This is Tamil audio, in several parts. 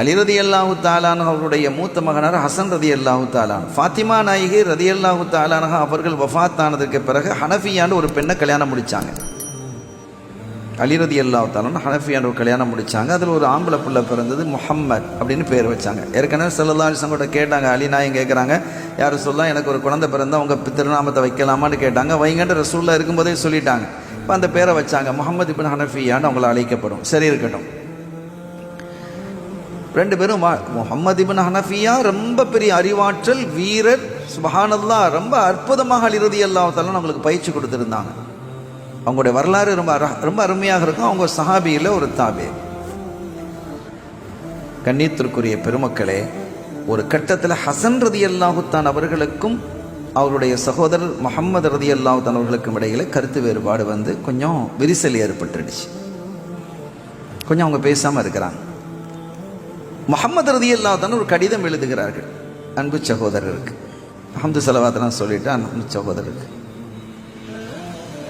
அலி ரதி அல்லாஹு தாலான் அவருடைய மூத்த மகனார் ஹசன் ரதி அல்லாஹு தாலான் ஃபாத்திமா நாயகி ரதி அல்லாஹு தாலானஹா அவர்கள் வஃத்தானதற்கு பிறகு ஹனஃபியான்னு ஒரு பெண்ணை கல்யாணம் முடித்தாங்க அலி ரதி அல்லாஹு தாலான் ஹனஃபியான்னு ஒரு கல்யாணம் முடித்தாங்க அதில் ஒரு ஆம்பளை பிள்ளை பிறந்தது முஹம்மத் அப்படின்னு பேர் வச்சாங்க. ஏற்கனவே சல்லல்லா அலிசம் கேட்டாங்க அலி நாயகம் கேட்குறாங்க யார் சொல்லலாம் எனக்கு ஒரு குழந்தை பிறந்தால் உங்கள் திருநாமத்தை வைக்கலாமான்னு கேட்டாங்க. வைங்கன்ற ரசூலில் இருக்கும்போதே சொல்லிட்டாங்க. இப்போ அந்த பேரை வச்சாங்க. முகமது பின் ஹனஃபியான்னு அவங்கள அழைக்கப்படும். சரி இருக்கட்டும். ரெண்டு பேரும் முகமது முஹம்மது இபின் ஹனஃபியா ரொம்ப பெரிய அறிவாற்றல் வீரர் சுபஹானல்லா ரொம்ப அற்புதமாக அலிரதி அல்லாஹாலும் நம்மளுக்கு பயிற்சி கொடுத்துருந்தாங்க. அவங்களுடைய வரலாறு ரொம்ப ரொம்ப அருமையாக இருக்கும். அவங்க சஹாபியில் ஒரு தாபே. கண்ணியத்திற்குரிய பெருமக்களே ஒரு கட்டத்தில் ஹசன் ரதி அல்லாஹுத்தான் அவர்களுக்கும் அவருடைய சகோதரர் முகமது ரதி அல்லாஹுத்தான் அவர்களுக்கும் இடையில கருத்து வேறுபாடு வந்து கொஞ்சம் விரிசல் ஏற்பட்டுடுச்சு. கொஞ்சம் அவங்க பேசாமல் இருக்கிறாங்க. முகமது ரதி அல்லாதான் ஒரு கடிதம் எழுதுகிறார்கள். அன்பு சகோதரருக்கு. அஹமது செலவாத்தெல்லாம் சொல்லிட்டு அன்பு சகோதரருக்கு.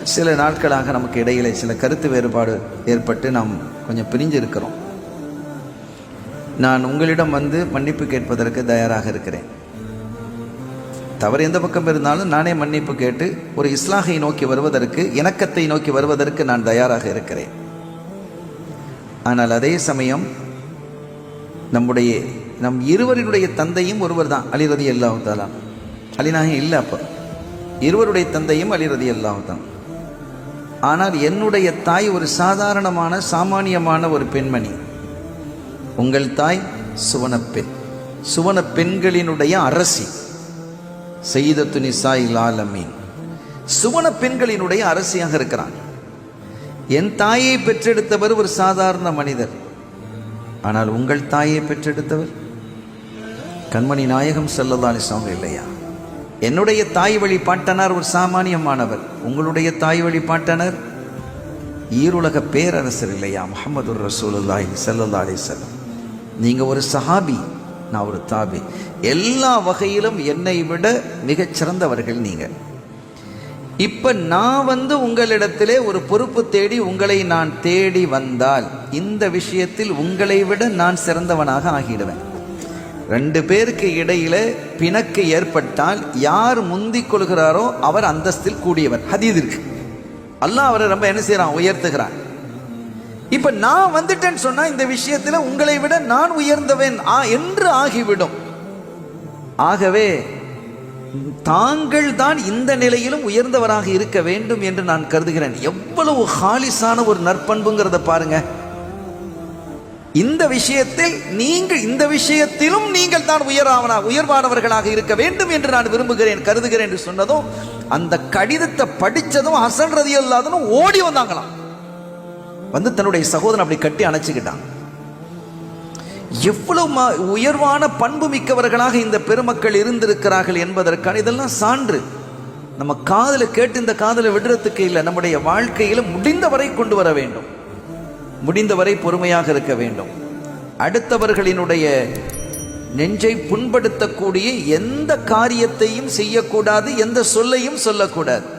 சில நாட்களாக நமக்கு இடையிலே சில கருத்து வேறுபாடு ஏற்பட்டு நாம் கொஞ்சம் பிரிஞ்சிருக்கிறோம். நான் உங்களிடம் வந்து மன்னிப்பு கேட்பதற்கு தயாராக இருக்கிறேன். தவறு எந்த பக்கம் இருந்தாலும் நானே மன்னிப்பு கேட்டு ஒரு இஸ்லாகை நோக்கி வருவதற்கு இணக்கத்தை நோக்கி வருவதற்கு நான் தயாராக இருக்கிறேன். ஆனால் அதே சமயம் நம்முடைய நம் இருவரினுடைய தந்தையும் ஒருவர் தான் அலிரதி அல்லாஹு தாலா அலிநாயகம் இல்லை அப்போ. இருவருடைய தந்தையும் அலிரதி அல்லாஹு தான் ஆனால் என்னுடைய தாய் ஒரு சாதாரணமான சாமானியமான ஒரு பெண்மணி. உங்கள் தாய் சுவனப்பெண் சுவன பெண்களினுடைய அரசி. செய்தத்து நிசாயில் ஆலமீன். சுவன பெண்களினுடைய அரசியாக இருக்கிறான். என் தாயை பெற்றெடுத்தவர் ஒரு சாதாரண மனிதர். ஆனால் உங்கள் தாயை பெற்றெடுத்தவர்? கண்மணி நாயகம் செல்லதாலிசாங்க இல்லையா? என்னுடைய தாய் வழி பாட்டனார் ஒரு சாமானியமானவர். உங்களுடைய தாய் வழி பாட்டனர் ஈருலக பேரரசர் இல்லையா? முகமது ரசூலுல்லாஹி ஸல்லல்லாஹு அலி செல்லம் நீங்கள் ஒரு சஹாபி நான் ஒரு தாபி. எல்லா வகையிலும் என்னை விட மிகச் சிறந்தவர்கள் இப்போ நான் வந்து உங்களிடத்திலே ஒரு பொறுப்பு தேடி உங்களை நான் தேடி வந்தால் இந்த விஷயத்தில் உங்களை விட நான் சிறந்தவனாக ஆகிடுவேன். ரெண்டு பேருக்கு இடையில பிணக்கு ஏற்பட்டால் யார் முந்தி கொள்கிறாரோ அவர் அந்தஸ்தில் கூடியவர். ஹதீது இருக்கு. அல்லாஹ் அவரை ரொம்ப என்ன செய்யறான் உயர்த்துகிறான். இப்ப நான் வந்துட்டேன்னு சொன்னா இந்த விஷயத்துல உங்களை விட நான் உயர்ந்தவன் ஆ என்று ஆகிவிடும். ஆகவே தாங்கள் தான் இந்த நிலையிலும் உயர்ந்தவராக இருக்க வேண்டும் என்று நான் கருதுகிறேன். எவ்வளவு ஹாலிஸான ஒரு நற்பண்புங்கிறத பாருங்க. இந்த விஷயத்தில் நீங்கள் இந்த விஷயத்திலும் நீங்கள் தான் உயராவனா உயர்வானவர்களாக இருக்க வேண்டும் என்று நான் விரும்புகிறேன் கருதுகிறேன் என்று சொன்னதும் அந்த கடிதத்தை படித்ததும் அசல் ரதி அல்லாதனும் ஓடி வந்தாங்களாம். வந்து தன்னுடைய சகோதரன் அப்படி கட்டி அணைச்சிக்கிட்டான். எவ்வளவு ம- உயர்வான பண்பு மிக்கவர்களாக இந்த பெருமக்கள் இருந்திருக்கிறார்கள் என்பதற்கான இதெல்லாம் சான்று. நம்ம காதில் கேட்டு இந்த காதலை விடுறதுக்கு இல்லை. நம்முடைய வாழ்க்கையில் முடிந்தவரை கொண்டு வர வேண்டும். முடிந்தவரை பொறுமையாக இருக்க வேண்டும். அடுத்தவர்களினுடைய நெஞ்சை புண்படுத்தக்கூடிய எந்த காரியத்தையும் செய்யக்கூடாது எந்த சொல்லையும் சொல்லக்கூடாது.